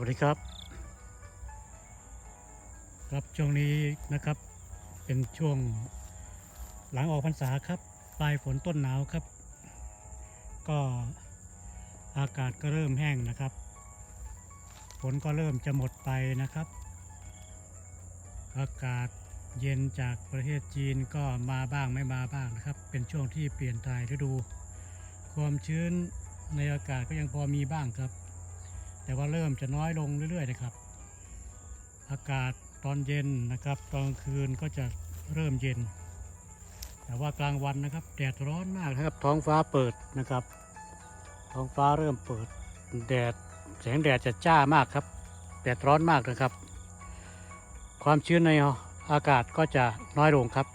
วัสดีครับ ครับช่วงนี้นะครับ เป็นช่วงหลังออกพรรษาครับ ปลายฝนต้นหนาวครับ ก็อากาศก็เริ่มแห้งนะครับ ฝนก็เริ่มจะหมดไปนะครับ อากาศเย็นจากประเทศจีนก็มาบ้างไม่มาบ้างนะครับ เป็นช่วงที่เปลี่ยนถ่ายฤดู ความชื้นในอากาศก็ยังพอมีบ้างครับ แต่ว่าเริ่มจะน้อยลงเรื่อยๆนะครับ อากาศตอนเย็นนะครับตอนคืนก็จะเริ่มเย็น แต่ว่ากลางวันนะครับแดดร้อนมากนะครับ ท้องฟ้าเปิดนะครับ ท้องฟ้าเริ่มเปิดแดดแสงแดดจะจ้ามากครับแดดร้อนมากนะครับ ความชื้นในอากาศก็จะน้อยลงครับ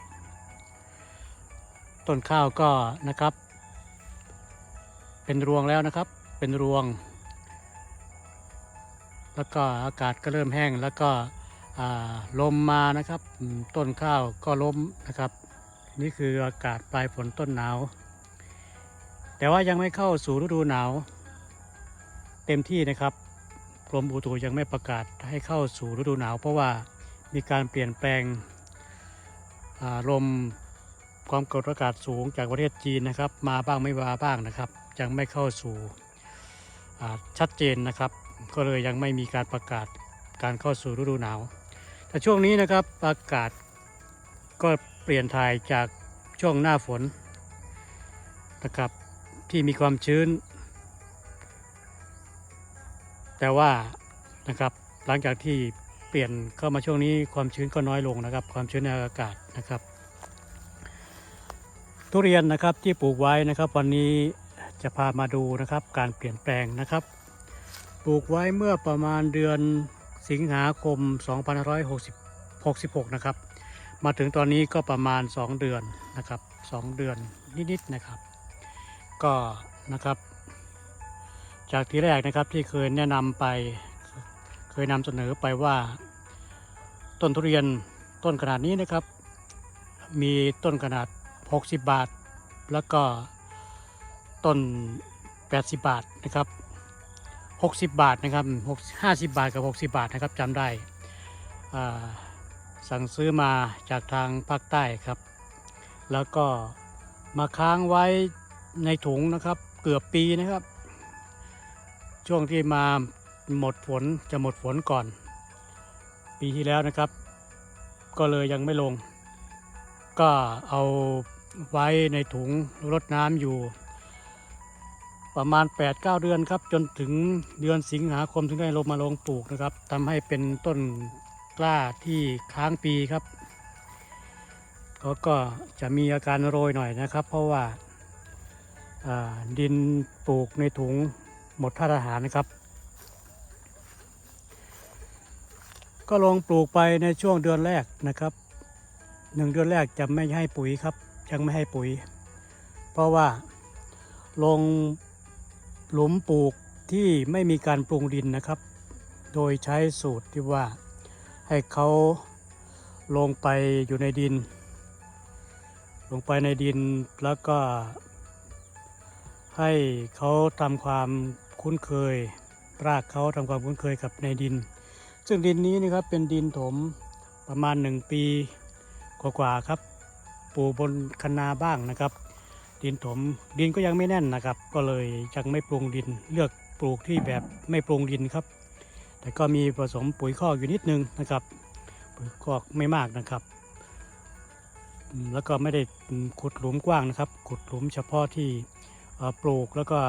ต้นข้าวก็นะครับ เป็นรวงแล้วนะครับ เป็นรวง แล้วก็อากาศก็เริ่มแห้งแล้วก็ลมมานะครับต้นข้าวก็ล้มนะครับ นี่คืออากาศปลายฝนต้นหนาว แต่ว่ายังไม่เข้าสู่ฤดูหนาว เต็มที่นะครับกรมอุตุยังไม่ประกาศให้เข้าสู่ฤดูหนาว เพราะว่ามีการเปลี่ยนแปลงลมความกดอากาศสูงจากประเทศจีนนะครับ มาบ้างไม่มาบ้างนะครับ ยังไม่เข้าสู่ชัดเจนนะครับ ก็เลยยังไม่มีการประกาศการเข้าสู่ฤดูหนาว แต่ช่วงนี้นะครับอากาศก็เปลี่ยนถ่ายจากช่วงหน้าฝนนะครับที่มีความชื้น แต่ว่านะครับหลังจากที่เปลี่ยนเข้ามาช่วงนี้ความชื้นก็น้อยลงนะครับ ความชื้นในอากาศนะครับ ทุเรียนนะครับที่ปลูกไว้นะครับ วันนี้จะพามาดูนะครับ การเปลี่ยนแปลงนะครับ ปลูกไว้เมื่อประมาณเดือนสิงหาคม 2566 นะครับ มาถึงตอนนี้ก็ประมาณ 2 เดือนนะครับ 2 เดือนนิดๆนะครับ ก็นะครับ จากที่แรกนะครับที่เคยแนะนำไป เคยนำเสนอไปว่า ต้นทุเรียนต้นขนาดนี้นะครับ มีต้นขนาด 60 บาท แล้วก็ต้น 80 บาทนะครับ 60 บาทนะครับ6 50 บาทกับ 60 บาทนะครับจำได้สั่งซื้อมาจากทางภาคใต้ครับ แล้วก็มาค้างไว้ในถุงนะครับ เกือบปีนะครับ ช่วงที่มาหมดฝนจะหมดฝนก่อน ปีที่แล้วนะครับ ก็เลยยังไม่ลง ก็เอาไว้ในถุงรดน้ำอยู่ ประมาณ 8-9 เดือนครับ จนถึงเดือนสิงหาคมถึงได้ลงมาลงปลูกนะครับทำให้เป็นต้นกล้าที่ค้างปีครับเขาก็จะมีอาการโรยหน่อยนะครับ เพราะว่าอ่าดินปลูกในถุงหมดธาตุอาหารนะครับ ก็ลงปลูกไปในช่วงเดือนแรกนะครับหนึ่งเดือนแรกจะไม่ให้ปุ๋ยครับ ยังไม่ให้ปุ๋ย เพราะว่าลง หลุมปลูกที่ไม่มีการปรุงดินนะครับ โดยใช้สูตรที่ว่าให้เขาลงไปอยู่ในดิน ลงไปในดินแล้วก็ ให้เขาทำความคุ้นเคย รากเขาทำความคุ้นเคยกับในดิน ซึ่งดินนี้นะครับเป็นดินถมประมาณหนึ่งปีกว่าๆครับปลูกบนคะนาบ้างนะครับ ดินถมดินก็ยังไม่แน่นนะครับ ก็เลยยังไม่ปรุงดินเลือกปลูกที่แบบไม่ปรุงดินครับ แต่ก็มีผสมปุ๋ยคอกอยู่นิดนึงนะครับปุ๋ยคอกไม่มากนะครับ แล้วก็ไม่ได้ขุดหลุมกว้างนะครับ ขุดหลุมเฉพาะที่ปลูกแล้วก็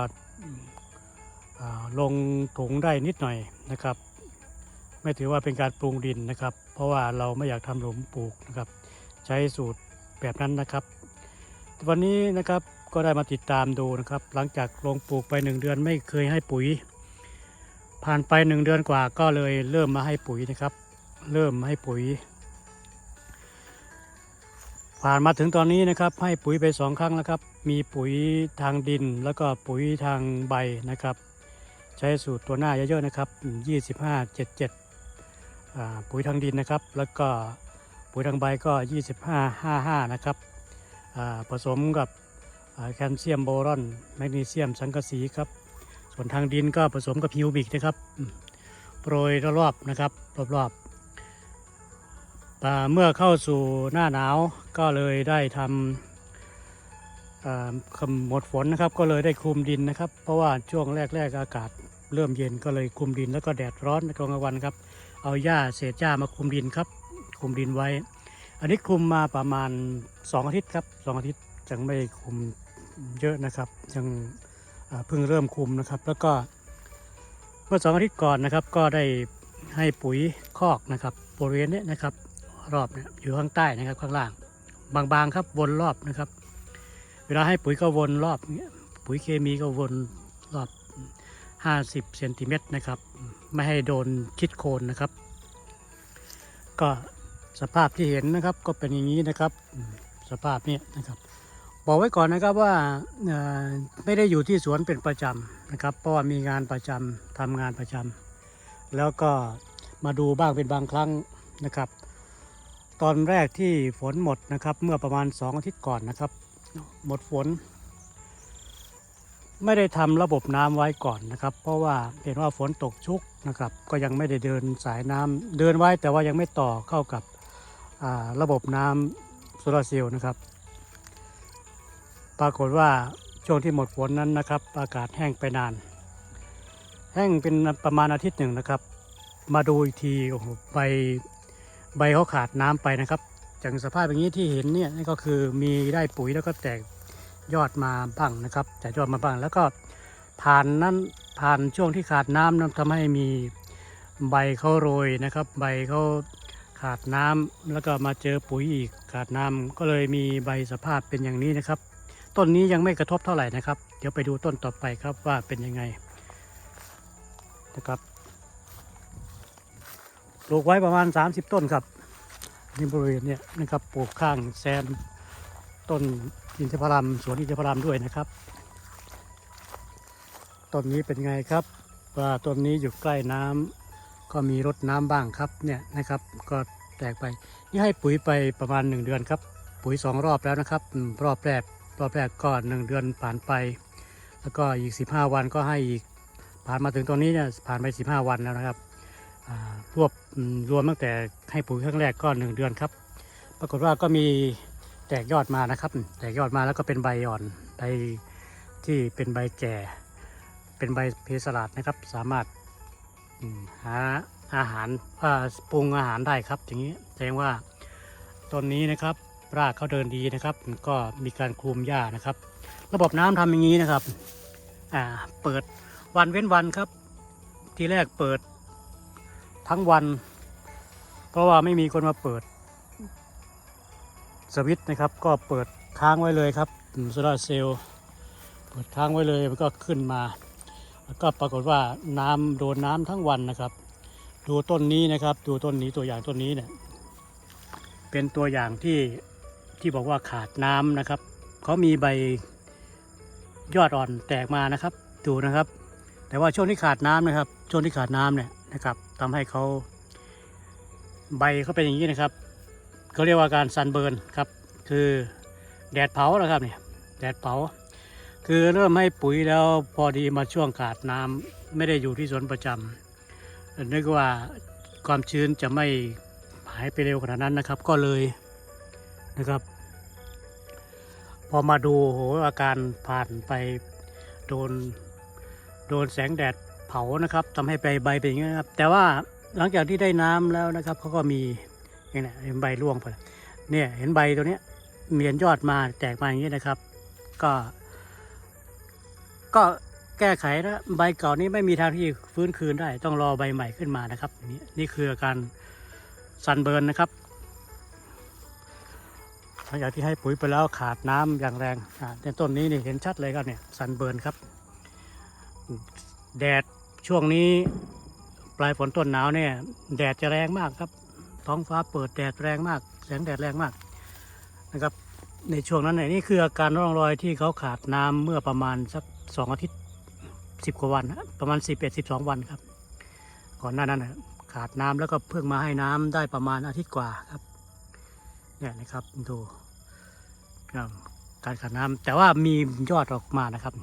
ลงถุงได้นิดหน่อยนะครับ ไม่ถือว่าเป็นการปรุงดินนะครับ เพราะว่าเราไม่อยากทำหลุมปลูกนะครับ ใช้สูตรแบบนั้นนะครับ วันนี้นะครับก็ได้มาติดตามดูนะครับ หลังจากลงปลูกไปหนึ่งเดือนไม่เคยให้ปุ๋ย ผ่านไปหนึ่งเดือนกว่าก็เลยเริ่มมาให้ปุ๋ยนะครับ เริ่มให้ปุ๋ย ผ่านมาถึงตอนนี้นะครับให้ปุ๋ยไปสองครั้งแล้วครับ มีปุ๋ยทางดินแล้วก็ปุ๋ยทางใบนะครับ ใช้สูตรตัวหน้าเยอะๆนะครับ25 77อ่าปุ๋ยทางดินนะครับ แล้วก็ปุ๋ยทางใบก็ 25 55 นะครับ ผสมกับแคลเซียมโบรอน แมกนีเซียมสังกะสีครับ ส่วนทางดินก็ผสมกับฮิวบิกนะครับ โปรยรอบๆนะครับ รอบๆอ่เมื่อเข้าสู่หน้าหนาวก็เลยได้ทำคำหมดฝนนะครับ ก็เลยได้คลุมดินนะครับ เพราะว่าช่วงแรก ๆ อากาศเริ่มเย็นก็เลยคลุมดินแล้วก็แดดร้อนในกลางวันครับ เอาหญ้าเศษหญ้ามาคลุมดินครับ คลุมดินไว้ อันนี้คลุมมาประมาณ 2 อาทิตย์ครับสองอาทิตย์ยังไม่คลุมเยอะนะครับ ยังเพิ่งเริ่มคลุมนะครับ แล้วก็เมื่อสองอาทิตย์ก่อนนะครับ ก็ได้ให้ปุ๋ยคอกนะครับบริเวณนี้นะครับ รอบเนี่ยอยู่ข้างใต้นะครับข้างล่าง บางๆครับวนรอบนะครับ เวลาให้ปุ๋ยก็วนรอบปุ๋ยเคมีก็วนรอบ 50เซนติเมตรนะครับ ไม่ให้โดนคิดโคนนะครับ ก็ สภาพที่เห็นนะครับก็เป็นอย่างนี้นะครับ สภาพเนี้นะครับ บอกไว้ก่อนนะครับว่าไม่ได้อยู่ที่สวนเป็นประจำนะครับ เพราะว่ามีงานประจำทำงานประจำแล้วก็มาดูบ้างเป็นบางครั้งนะครับ ตอนแรกที่ฝนหมดนะครับ เมื่อประมาณ 2 อาทิตย์ก่อนนะครับ หมดฝน ไม่ได้ทำระบบน้ำไว้ก่อนนะครับ เพราะว่าเห็นว่าฝนตกชุกนะครับ ก็ยังไม่ได้เดินสายน้ำเดินไว้แต่ว่ายังไม่ต่อเข้ากับ ระบบน้ำโซลาร์เซลล์นะครับ ปรากฏว่าช่วงที่หมดฝนนั้นนะครับ อากาศแห้งไปนาน แห้งเป็นประมาณอาทิตย์หนึ่งนะครับ มาดูอีกทีโอ้โหใบใบเขาขาดน้ำไปนะครับจากสภาพอย่างนี้ที่เห็นเนี่ยนี่ก็คือมีได้ปุ๋ยแล้วก็แตกยอดมาบ้างนะครับแต่ยอดมาบ้าง แล้วก็ผ่านนั้นผ่านช่วงที่ขาดน้ำนั้นทำให้มีใบเขาโรยนะครับ ใบเขา ขาดน้ำแล้วก็มาเจอปุ๋ยอีกขาดน้ำก็เลยมีใบสภาพเป็นอย่างนี้นะครับ ต้นนี้ยังไม่กระทบเท่าไหร่นะครับ เดี๋ยวไปดูต้นต่อไปครับว่าเป็นยังไงนะครับปลูกไว้ประมาณ 30 ต้นครับนี่บริเวณเนี้ยนะครับปลูกข้างแซมต้นอินทผลัมสวนอินทผลัมด้วยนะครับต้นนี้เป็นไงครับว่าต้นนี้อยู่ใกล้น้ำ ก็มีรดน้ำบ้างครับเนี่ยนะครับ ก็แตกไป นี่ให้ปุ๋ยไปประมาณ 1 เดือนครับ ปุ๋ยสองรอบแล้วนะครับ รอบแรกรอบแรกก็หนึ่งเดือนผ่านไป แล้วก็อีก 15 วันก็ให้อีกผ่านมาถึงตอนนี้เนี่ยผ่านไป 15 วันแล้วนะครับรวบรวมตั้งแต่ให้ปุ๋ยครั้งแรกก็ 1 เดือนครับ ปรากฏว่าก็มีแตกยอดมานะครับ แตกยอดมาแล้วก็เป็นใบอ่อนใบที่เป็นใบแก่ เป็นใบเพสลัดนะครับ สามารถ หาอาหารปรุงอาหารได้ครับ อย่างนี้แสดงว่าต้นนี้นะครับรากเขาเดินดีนะครับก็มีการคลุมหญ้านะครับ ระบบน้ำทำอย่างนี้นะครับอ่าเปิดวันเว้นวันครับ ทีแรกเปิดทั้งวัน เพราะว่าไม่มีคนมาเปิดสวิตช์นะครับ ก็เปิดค้างไว้เลยครับโซลาเซลล์เปิดค้างไว้เลยมันก็ขึ้นมา แล้วก็ปรากฏว่าน้ำโดนน้ำทั้งวันนะครับ ดูต้นนี้นะครับ ดูต้นนี้ตัวอย่างต้นนี้เนี่ย เป็นตัวอย่างที่ที่บอกว่าขาดน้ำนะครับเขามีใบยอดอ่อนแตกมานะครับ ดูนะครับ แต่ว่าช่วงที่ขาดน้ำนะครับ ช่วงที่ขาดน้ำเนี่ยนะครับทำให้เขาใบเขาเป็นอย่างนี้นะครับเขาเรียกว่าการซันเบิร์นครับ คือแดดเผานะครับเนี่ยแดดเผา คือเริ่มให้ปุ๋ยแล้วพอดีมาช่วงขาดน้ำไม่ได้อยู่ที่สวนประจำนึกว่าความชื้นจะไม่หายไปเร็วขนาดนั้นนะครับ ก็เลยนะครับ พอมาดูโหอาการผ่านไปโดนโดนแสงแดดเผานะครับทำให้ใบใบเป็นอย่างนี้ครับ แต่ว่าหลังจากที่ได้น้ำแล้วนะครับเขาก็มีอย่างนี้เห็นใบร่วงไปเนี่ยเห็นใบตัวเนี้ยเมียนยอดมาแตกมาอย่างนี้นะครับ ก็ ก็แก้ไขนะใบเก่านี้ไม่มีทางที่ฟื้นคืนได้ ต้องรอใบใหม่ขึ้นมานะครับ นี่นี่คืออาการซันเบิร์นนะครับหลังจากที่ให้ปุ๋ยไปแล้วขาดน้ำอย่างแรงในต้นนี้นี่เห็นชัดเลยครับเนี่ยซันเบิร์นครับ แดดช่วงนี้ปลายฝนต้นหนาวเนี่ย แดดจะแรงมากครับ ท้องฟ้าเปิดแดดแรงมาก แสงแดดแรงมากนะครับ ในช่วงนั้นเนี่ยนี่คืออาการร่องรอยที่เขาขาดน้ำเมื่อประมาณสักสองอาทิตย์สิบกว่าวันประมาณสิบเอ็ดสิบสองวันครับ ก่อนหน้านั้นขาดน้ำแล้วก็เพิ่งมาให้น้ำได้ประมาณอาทิตย์กว่าครับเนี่ยนะครับดูการขาดน้ำแต่ว่ามียอดออกมานะครับ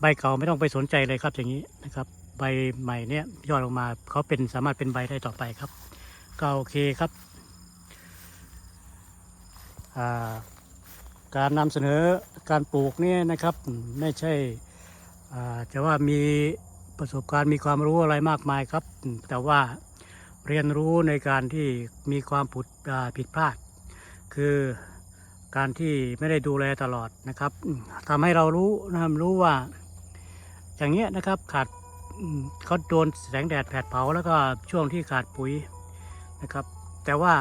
ใบเก่าไม่ต้องไปสนใจเลยครับอย่างนี้นะครับ ใบใหม่เนี่ยยอดออกมาเขาเป็นสามารถเป็นใบได้ต่อไปครับ ก็โอเคครับ การนำเสนอการปลูกเนี่ยนะครับไม่ใช่จะว่ามีประสบการณ์มีความรู้อะไรมากมายครับ แต่ว่าเรียนรู้ในการที่มีความผุดผิดพลาด คือการที่ไม่ได้ดูแลตลอดนะครับทำให้เรารู้นะครับรู้ว่า อย่างเงี้ยนะครับขาดเขาโดนแสงแดดแผดเผาแล้วก็ช่วงที่ขาดปุ๋ยนะครับ แต่ว่า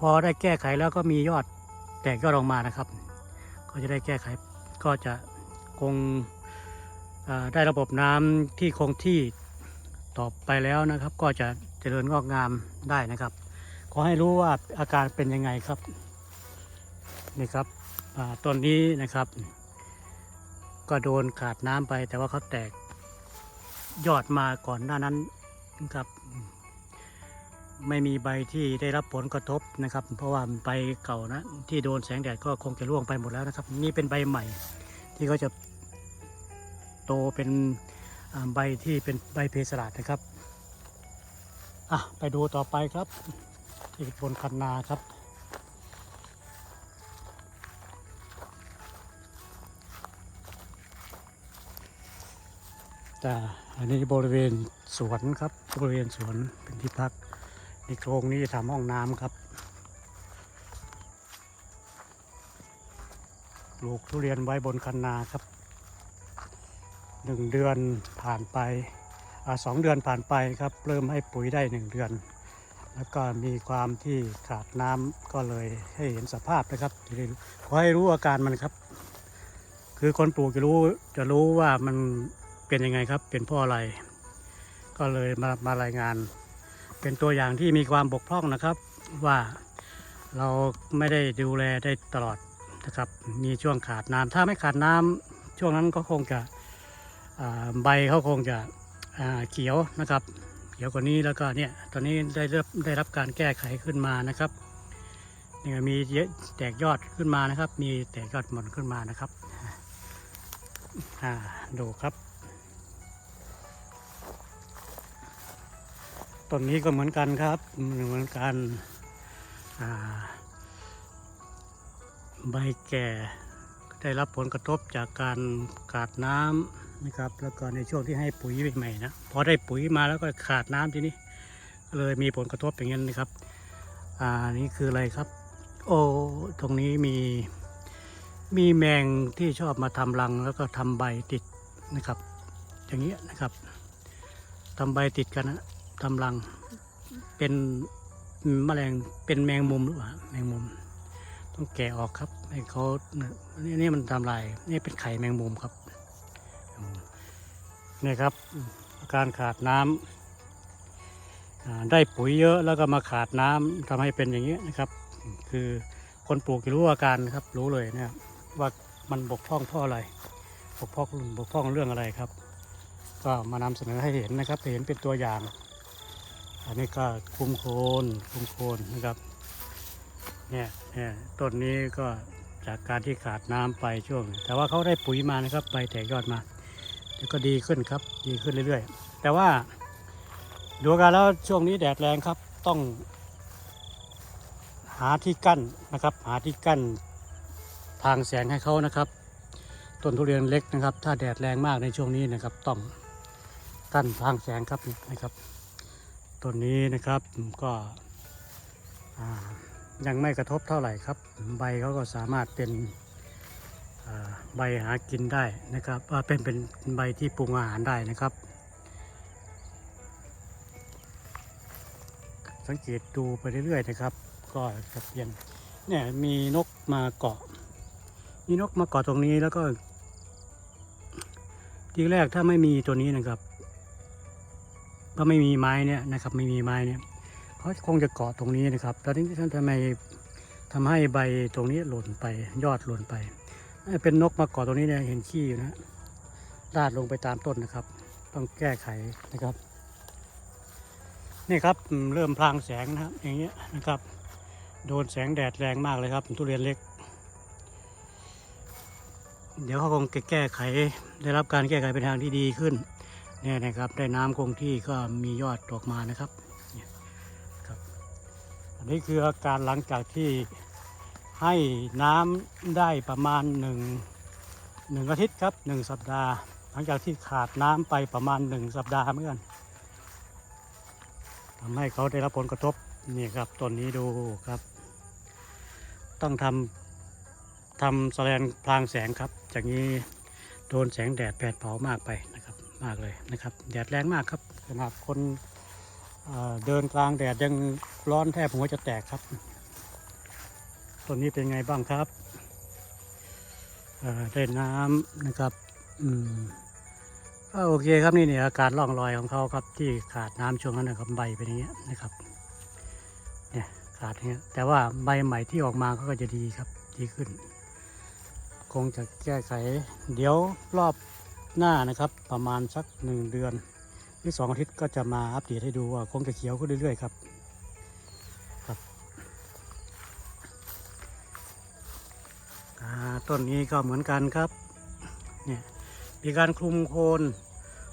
พอได้แก้ไขแล้วก็มียอด แตกยอดออกมานะครับ ก็จะได้แก้ไขก็จะคงได้ระบบน้ำที่คงที่ต่อไปแล้วนะครับ ก็จะเจริญงอกงามได้นะครับ ขอให้รู้ว่าอาการเป็นยังไงครับนี่ครับต้นนี้นะครับ ก็โดนขาดน้ำไปแต่ว่าเขาแตกยอดมาก่อนหน้านั้นนะครับ ไม่มีใบที่ได้รับผลกระทบนะครับ เพราะว่าใบเก่านะที่โดนแสงแดดก็คงจะร่วงไปหมดแล้วนะครับ นี่เป็นใบใหม่ ที่เขาจะโตเป็นใบที่เป็นใบเพสลาดนะครับอะไปดูต่อไปครับที่บนคันนาครับ แต่อันนี้บริเวณสวนครับบริเวณสวนเป็นที่พัก ในโครงนี้จะทำห้องน้ำครับปลูกทุเรียนไว้บนคันนาครับหนึ่งเดือนผ่านไปอสองเดือนผ่านไปครับ เริ่มให้ปุ๋ยได้หนึ่งเดือน แล้วก็มีความที่ขาดน้ำก็เลยให้เห็นสภาพนะครับขอให้รู้อาการมันครับ คือคนปลูกจะรู้จะรู้ว่ามันเป็นยังไงครับ เป็นเพราะอะไร ก็เลยมามารายงาน เป็นตัวอย่างที่มีความบกพร่องนะครับว่าเราไม่ได้ดูแลได้ตลอดนะครับ มีช่วงขาดน้ำถ้าไม่ขาดน้ำช่วงนั้นก็คงจะใบเขาคงจะเขียวนะครับเขียวกว่านี้แล้วก็เนี่ยตอนนี้ได้รับได้รับการแก้ไขขึ้นมานะครับนี่มีเยอะแตกยอดขึ้นมานะครับ มีแตกยอดหม่อนขึ้นมานะครับอ่าดูครับ ต้นนี้ก็เหมือนกันครับ เหมือนกันใบแก่ได้รับผลกระทบจากการขาดน้ำนะครับ แล้วก็ในช่วงที่ให้ปุ๋ยใหม่ๆนะพอได้ปุ๋ยมาแล้วก็ขาดน้ำทีนี้ก็เลยมีผลกระทบอย่างนี้นะครับ อ่านี่คืออะไรครับ โอ้ตรงนี้มีมีแมงที่ชอบมาทำรังแล้วก็ทำใบติดนะครับ อย่างเงี้ยนะครับทำใบติดกันนะ ทำรัง เป็นแมลงเป็นแมงมุมหรือเปล่าแมงมุม ต้องแกะออกครับให้เขาเนี่ยนี่มันทำลายนี่เป็นไข่แมงมุมครับนี่ครับการขาดน้ำอ่าได้ปุ๋ยเยอะแล้วก็มาขาดน้ำทำให้เป็นอย่างเงี้นะครับ คือคนปลูกจะรู้อาการครับรู้เลยนะว่ามันบกพร่องเพราะอะไรบกพร่องบกพร่องเรื่องอะไรครับ ก็มานำเสนอให้เห็นนะครับเห็นเป็นตัวอย่าง อันนี้ก็คุมโคนคุมโคนนะครับเนี่ยเนี่ยต้นนี้ก็จากการที่ขาดน้ำไปช่วงหนึ่งแต่ว่าเขาได้ปุ๋ยมานะครับใบแตกยอดมาแล้วก็ดีขึ้นครับ ดีขึ้นเรื่อยๆ แต่ว่าดูกันแล้วช่วงนี้แดดแรงครับต้อง หาที่กั้นนะครับ หาที่กั้นทางแสงให้เขานะครับต้นทุเรียนเล็กนะครับ ถ้าแดดแรงมากในช่วงนี้นะครับ ต้องกั้นทางแสงครับนะครับ ต้นนี้นะครับก็ยังไม่กระทบเท่าไหร่ครับ ใบเขาก็สามารถเป็นใบหากินได้นะครับอ่าเป็นเป็นใบที่ปรุงอาหารได้นะครับ สังเกตดูไปเรื่อยๆนะครับ ก็จะเปลี่ยนเนี่ยมีนกมาเกาะ มีนกมาเกาะตรงนี้แล้วก็ทีแรกถ้าไม่มีตัวนี้นะครับ ก็ไม่มีไม้เนี่ยนะครับไม่มีไม้เนี่ยเขาคงจะเกาะตรงนี้นะครับแล้วที่ท่านทำไมทำให้ใบตรงนี้หล่นไปยอดหล่นไปเป็นนกมาเกาะตรงนี้เนี่ยเห็นขี้อยู่นะลาดลงไปตามต้นนะครับ ต้องแก้ไขนะครับ นี่ครับเริ่มพลางแสงนะครับอย่างเงี้ยนะครับ โดนแสงแดดแรงมากเลยครับทุเรียนเล็ก เดี๋ยวเขาคงแก้ไขได้รับการแก้ไขเป็นทางที่ดีขึ้น เนี่ยนะครับได้น้ำคงที่ก็มียอดออกมานะครับนี่ครับ อันนี้คืออาการหลังจากที่ให้น้ำได้ประมาณหนึ่งหนึ่งอาทิตย์ครับหนึ่งสัปดาห์ หลังจากที่ขาดน้ำไปประมาณหนึ่งสัปดาห์เหมือนกันทำให้เขาได้รับผลกระทบนี่ครับต้นนี้ดูครับ ต้องทำทำแสลนพลางแสงครับจากนี้โดนแสงแดดแผดเผามากไป มากเลยนะครับ แดดแรงมากครับขนาดคนเเดินกลางแดดยังร้อนแทบหัวจะแตกครับต้นนี้เป็นไงบ้างครับเอ่อได้น้ำนะครับอืมก็โอเคครับนี่เนี่ยอาการร่องรอยของเขาครับที่ขาดน้ำช่วงนั้นนะครับใบเป็นอย่างเงี้ยนะครับเนี่ยขาดอย่างเงี้ยแต่ว่าใบใหม่ที่ออกมาก็จะดีครับดีขึ้น คงจะแก้ไข เดี๋ยวรอบ หน้านะครับประมาณสักหนึ่งเดือน หรือสองอาทิตย์ก็จะมาอัปเดตให้ดูว่าคงจะเขียวขึ้นเรื่อยๆครับครับต้นนี้ก็เหมือนกันครับเนี่ยมีการคลุมโคน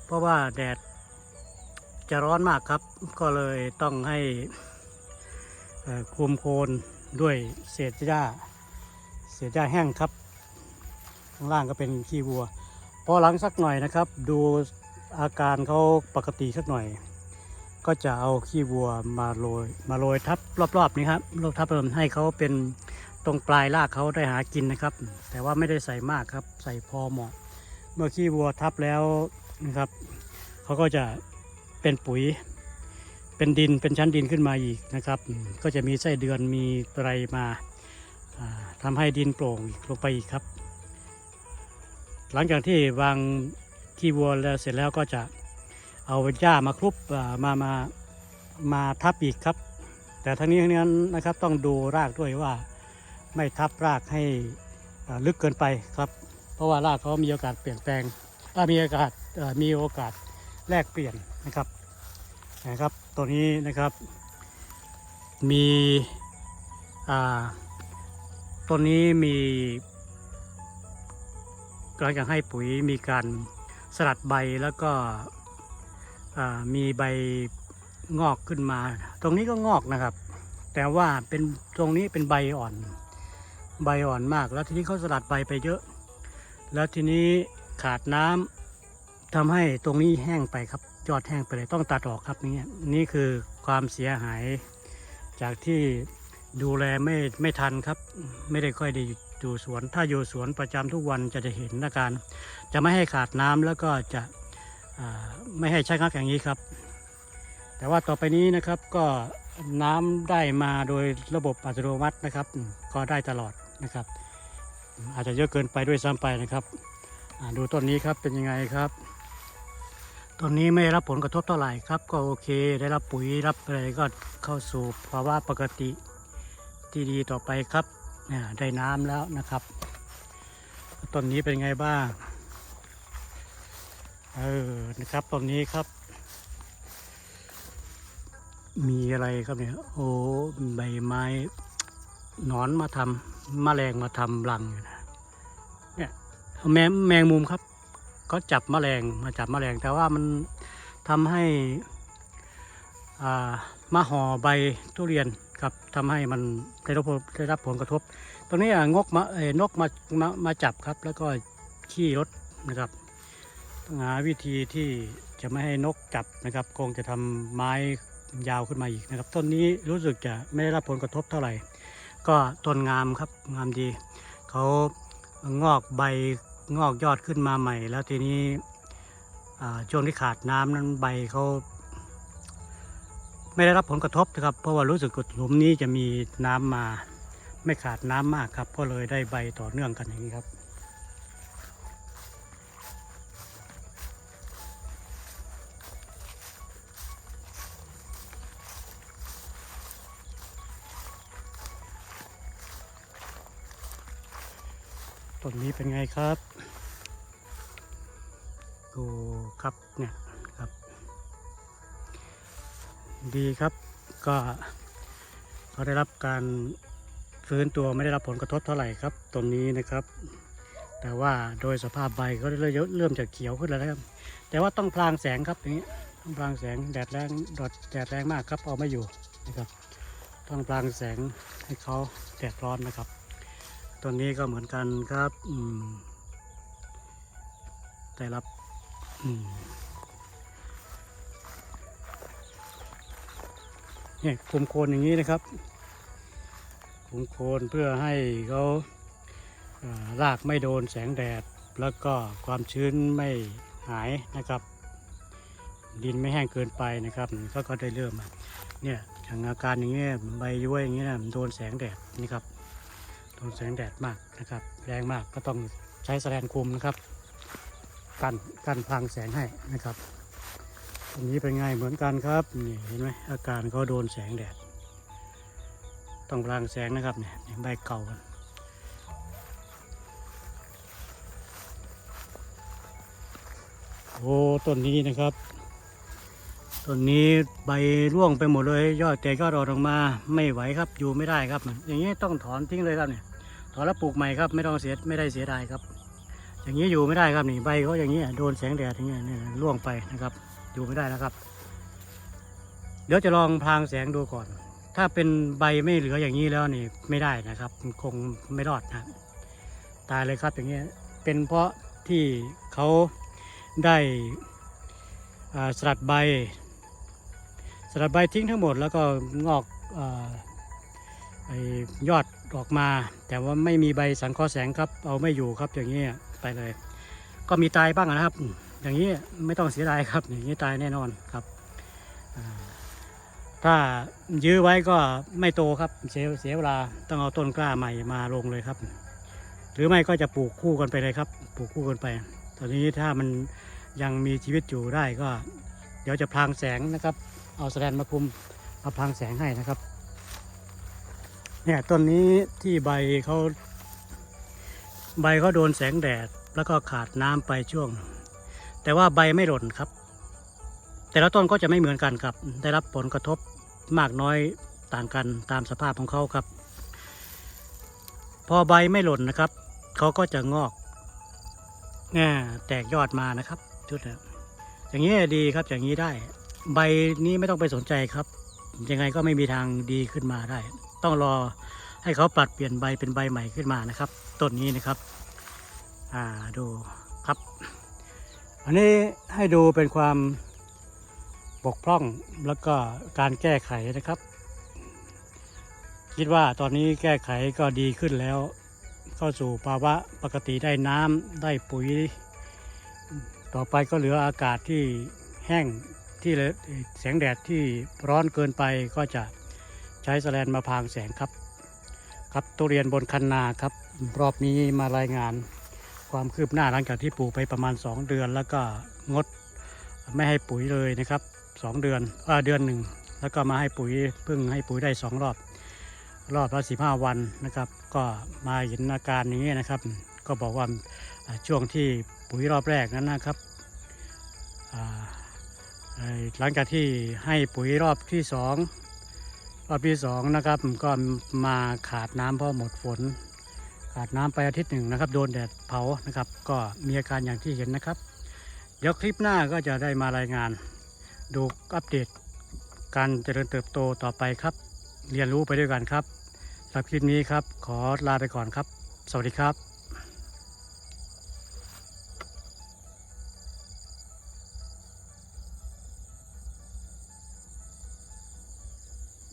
เพราะว่าแดดจะร้อนมากครับ ก็เลยต้องให้คลุมโคนด้วยเศษหญ้าเศษหญ้าแห้งครับ ข้างล่างก็เป็นขี้วัว พอหลังสักหน่อยนะครับ ดูอาการเขาปกติสักหน่อย ก็จะเอาขี้วัวมาโรยมาโรยทับรอบๆนี้ครับรอบทับเติมให้เขาเป็นตรงปลายรากเขาได้หากินนะครับ แต่ว่าไม่ได้ใส่มากครับ ใส่พอเหมาะ เมื่อขี้วัวทับแล้วนะครับเขาก็จะเป็นปุ๋ย เป็นดินเป็นชั้นดินขึ้นมาอีกนะครับ ก็จะมีไส้เดือนมีอะไรมาอ่าทำให้ดินโปร่งลงไปอีกครับ หลังจากที่วางขี้วัวแล้วเสร็จแล้วก็จะเอาหญ้ามาคลุปอ่ามามามาทับอีกครับ แต่ทั้งนี้ทั้งนั้นนะครับต้องดูรากด้วยว่าไม่ทับรากให้ลึกเกินไปครับ เพราะว่ารากเขามีโอกาสเปลี่ยนแปลงอ่ามีโอกาสมีโอกาสแลกเปลี่ยนนะครับนะครับตัวนี้นะครับมีต้นนี้มี หลังจากให้ปุ๋ยมีการสลัดใบแล้วก็มีใบงอกขึ้นมา ตรงนี้ก็งอกนะครับ แต่ว่าเป็นตรงนี้เป็นใบอ่อน ใบอ่อนมาก แล้วทีนี้เขาสลัดใบไปเยอะ แล้วทีนี้ขาดน้ำทำให้ตรงนี้แห้งไปครับยอดแห้งไปเลยต้องตัดออกครับนี่นี่คือความเสียหายจากที่ดูแลไม่ไม่ทันครับ ไม่ได้ค่อยด้ อยู่สวน ถ้าอยู่สวนประจำทุกวันจะจะเห็นอาการ จะไม่ให้ขาดน้ำแล้วก็จะไม่ให้ใช้งักอย่างนี้ครับ แต่ว่าต่อไปนี้นะครับก็น้ำได้มาโดยระบบอัตโนมัตินะครับ ก็ได้ตลอดนะครับ อาจจะเยอะเกินไปด้วยซ้ำไปนะครับดูต้นนี้ครับเป็นยังไงครับต้นนี้ไม่รับผลกระทบเท่าไหร่ครับ ก็โอเค ได้รับปุ๋ยรับอะไรก็เข้าสู่ภาวะปกติที่ดีต่อไปครับ อ่าได้น้ำแล้วนะครับ ต้นนี้เป็นไงบ้าง เออ นะครับต้นนี้ครับ มีอะไรครับเนี่ย โอ้ใบไม้หนอนมาทำแมลงมาทำรังอยู่นะแมงแมงมุมครับ ก็จับแมลงมาจับแมลง แต่ว่ามันทำให้อ่ามาห่อใบทุเรียน ครับทำให้มันได้รับผลได้รับผลกระทบ ตรงนี้อะงกมาเอ่นกมามามาจับครับ แล้วก็ขี้รถนะครับต้องหาวิธีที่จะไม่ให้นกจับนะครับ คงจะทำไม้ยาวขึ้นมาอีกนะครับ ต้นนี้รู้สึกจะไม่ได้รับผลกระทบเท่าไหร่ ก็ต้นงามครับงามดี เขางอกใบงอกยอดขึ้นมาใหม่ แล้วทีนี้ช่วงที่ขาดน้ำนั้นใบเขา ไม่ได้รับผลกระทบนะครับ เพราะว่ารู้สึกกดหลุมนี้จะมีน้ำมาไม่ขาดน้ำมากครับ ก็เลยได้ใบต่อเนื่องกันอย่างนี้ครับต้นนี้เป็นไงครับ ดูครับเนี่ย ดีครับ ก็เขาได้รับการฟื้นตัวไม่ได้รับผลกระทบเท่าไหร่ครับตรงนี้นะครับ แต่ว่าโดยสภาพใบก็เริ่มเริ่มจะเขียวขึ้นแล้วครับ แต่ว่าต้องพลางแสงครับอย่างนี้ต้องพลางแสงแดดแรงดดแดดแรงมากครับเอาไม่อยู่นะครับ ต้องพลางแสงให้เขาแดดร้อนนะครับตัวนี้ก็เหมือนกันครับอืมได้รับ เนี่ยคุมโคนอย่างนี้นะครับคุมโคนเพื่อให้เขาอ่ารากไม่โดนแสงแดด แล้วก็ความชื้นไม่หายนะครับ ดินไม่แห้งเกินไปนะครับก็ก็ได้เริ่มเนี่ยอย่างอาการอย่างเงี้ยใบย้วยอย่างเงี้ยนะโดนแสงแดดนี่ครับโดนแสงแดดมากนะครับ แรงมากก็ต้องใช้แสแลนคุมนะครับกันกันพลางแสงให้นะครับ ตรงนี้เป็นไงเหมือนกันครับนี่เห็นไหมอาการเขาโดนแสงแดด ต้องพลางแสงนะครับเนี่ยใบเก่ากันโอ้ต้นนี้นะครับต้นนี้ใบร่วงไปหมดเลย ยอดแต่ยอดออนออกมาไม่ไหวครับอยู่ไม่ได้ครับอย่างนี้ต้องถอนทิ้งเลยครับเนี่ยถอนแล้วปลูกใหม่ครับไม่ต้องเสียไม่ได้เสียดายครับ อย่างนี้อยู่ไม่ได้ครับนี่ใบเขาอย่างนี้โดนแสงแดดอย่างเงี้ยร่วงไปนะครับ อยู่ไม่ได้แล้วครับ เดี๋ยวจะลองพรางแสงดูก่อน ถ้าเป็นใบไม่เหลืออย่างนี้แล้วนี่ไม่ได้นะครับคงไม่รอดนะตายเลยครับอย่างเงี้ยเป็นเพราะที่เขาได้สลัดใบสลัดใบทิ้งทั้งหมดแล้วก็งอกออยอดออกมา แต่ว่าไม่มีใบสังเคราะห์แสงครับ เอาไม่อยู่ครับอย่างนี้ไปเลย ก็มีตายบ้างนะครับ อย่างนี้ไม่ต้องเสียดายครับอย่างนี้ตายแน่นอนครับ ถ้ายื้อไว้ก็ไม่โตครับเสียเสียเวลาต้องเอาต้นกล้าใหม่มาลงเลยครับ หรือไม่ก็จะปลูกคู่กันไปเลยครับ ปลูกคู่กันไป ตอนนี้ถ้ามันยังมีชีวิตอยู่ได้ก็ เดี๋ยวจะพรางแสงนะครับ เอาแสแลนมาคุมมาพรางแสงให้นะครับเนี่ยต้นนี้ที่ใบเขาใบเขาโดนแสงแดด แล้วก็ขาดน้ำไปช่วง แต่ว่าใบไม่หล่นครับ แต่ละต้นก็จะไม่เหมือนกันครับ ได้รับผลกระทบมากน้อยต่างกันตามสภาพของเขาครับ พอใบไม่หล่นนะครับ เขาก็จะงอกง่าแตกยอดมานะครับชุดนี้อย่างนี้ดีครับอย่างนี้ได้ ใบนี้ไม่ต้องไปสนใจครับ ยังไงก็ไม่มีทางดีขึ้นมาได้ ต้องรอให้เขาปรับเปลี่ยนใบเป็นใบใหม่ขึ้นมานะครับต้นนี้นะครับ อ่าดูครับ อันนี้ให้ดูเป็นความบกพร่องแล้วก็การแก้ไขนะครับ คิดว่าตอนนี้แก้ไขก็ดีขึ้นแล้ว เข้าสู่ภาวะปกติได้น้ำได้ปุ๋ย ต่อไปก็เหลืออากาศที่แห้งที่แสงแดดที่ร้อนเกินไปก็จะใช้แสแลนมาพรางแสงครับ ครับตุเรียนบนคันนาครับ รอบนี้มารายงาน ความคืบหน้าหลังจากที่ปลูกไปประมาณ 2 เดือน แล้วก็งดไม่ให้ปุ๋ยเลยนะครับ 2 เดือนอ่าเดือนหนึ่งแล้วก็มาให้ปุ๋ยเพิ่งให้ปุ๋ยได้ 2 รอบ รอบละสิบห้าวันนะครับ ก็มาเห็นอาการนี้นะครับ ก็บอกว่าช่วงที่ปุ๋ยรอบแรกนั้นนะครับหลังจากที่ให้ปุ๋ยรอบที่สองรอบที่สองนะครับก็มาขาดน้ำเพราะหมดฝน ขาดน้ำไปอาทิตย์หนึ่งนะครับ โดนแดดเผานะครับ ก็มีอาการอย่างที่เห็นนะครับ เดี๋ยวคลิปหน้าก็จะได้มารายงาน ดูอัปเดต การเจริญเติบโตต่อไปครับ เรียนรู้ไปด้วยกันครับสำหรับคลิปนี้ครับ ขอลาไปก่อนครับ สวัสดีครับ